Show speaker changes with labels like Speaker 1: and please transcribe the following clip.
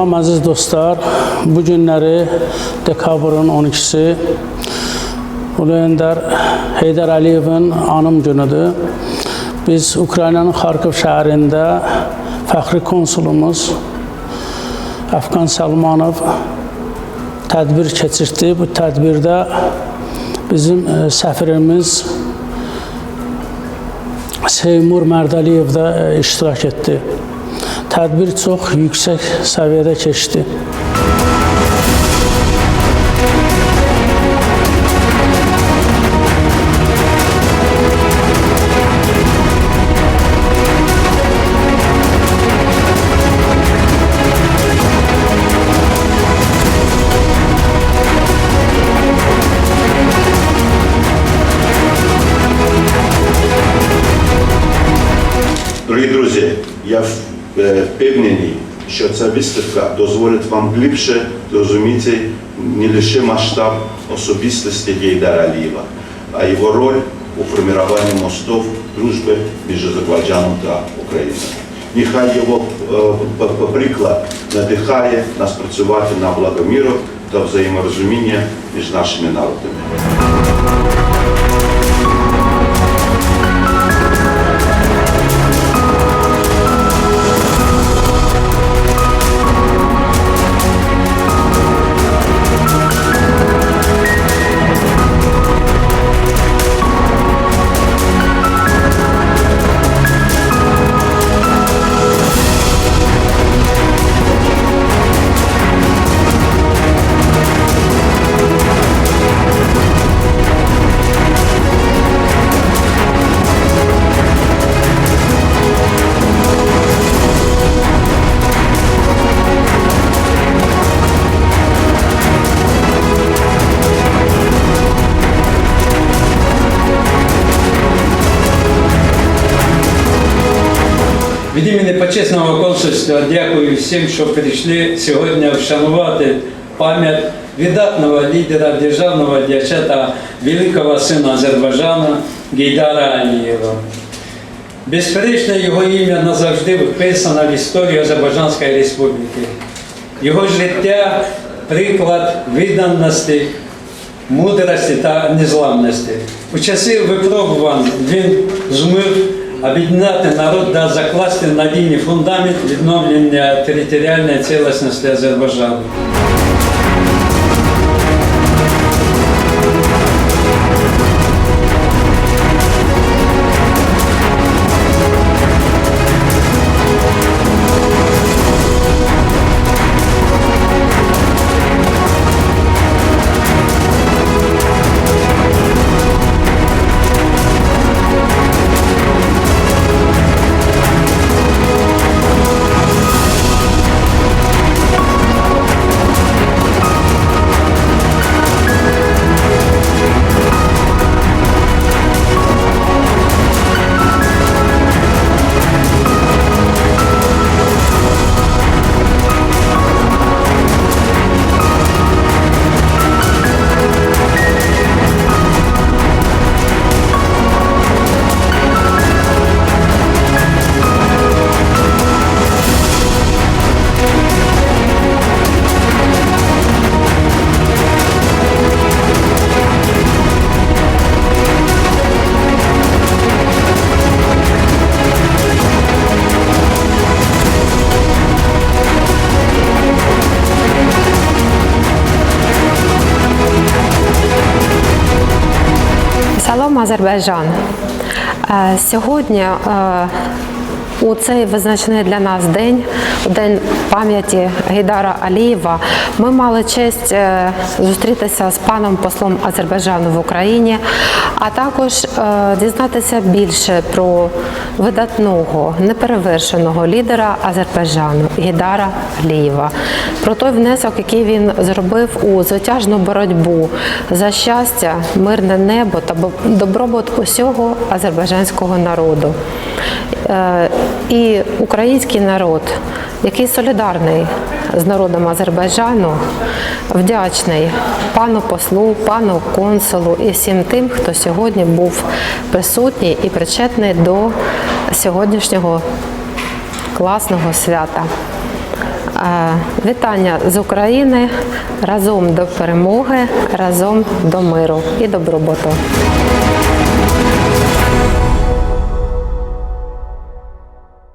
Speaker 1: Salam əziz dostlar. Bu günləri dekabrın 12-si Ulu Öndər Heydər Əliyevin anım günüdür. Biz Ukraynanın Xarkov şəhərində fəxri konsulumuz Əfqan Salmanov tədbir keçirtdi. Bu tədbirdə bizim e, səfirimiz Seymur Mərdəliyev də e, iştirak etdi Tədbir çox yüksək səviyyədə keçdi.
Speaker 2: Дорогі друзі, я е, що ця виставка дозволить вам глибше зрозуміти не лише масштаб особистості Гейдара Алієва, а його роль у формуванні мостів дружби між Азербайджаном та Україною. Нехай його е, п- п- приклад надихає нас працювати на благо миру та взаєморозуміння між нашими народами.
Speaker 3: Від імені почесного консульства дякую всім, що прийшли сьогодні вшанувати пам'ять видатного лідера, державного діяча та великого сина Азербайджану Гейдара Алієва. Безперечно, його ім'я назавжди вписано в історію Азербайджанської республіки. Його життя приклад відданості, мудрості та незламності. У часи випробувань він зумів об'єднати народ та закласти надійний фундамент відновлення територіальної цілісності Азербайджану.
Speaker 4: Азербайджан. Е, Сьогодні е, у цей визначний для нас день, день пам'яті Гейдара Алієва, ми мали честь е, зустрітися з паном послом Азербайджану в Україні, а також е, дізнатися більше про видатного, неперевершеного лідера Азербайджану Гейдара Алієва, про той внесок, який він зробив у звитяжну боротьбу за щастя, мирне небо та добробут усього азербайджанського народу. Е, І український народ, який солідарний з народом Азербайджану, вдячний пану послу, пану консулу і всім тим, хто сьогодні був присутній і причетний до сьогоднішнього класного свята. Вітання з України разом до перемоги, разом до миру і добробуту.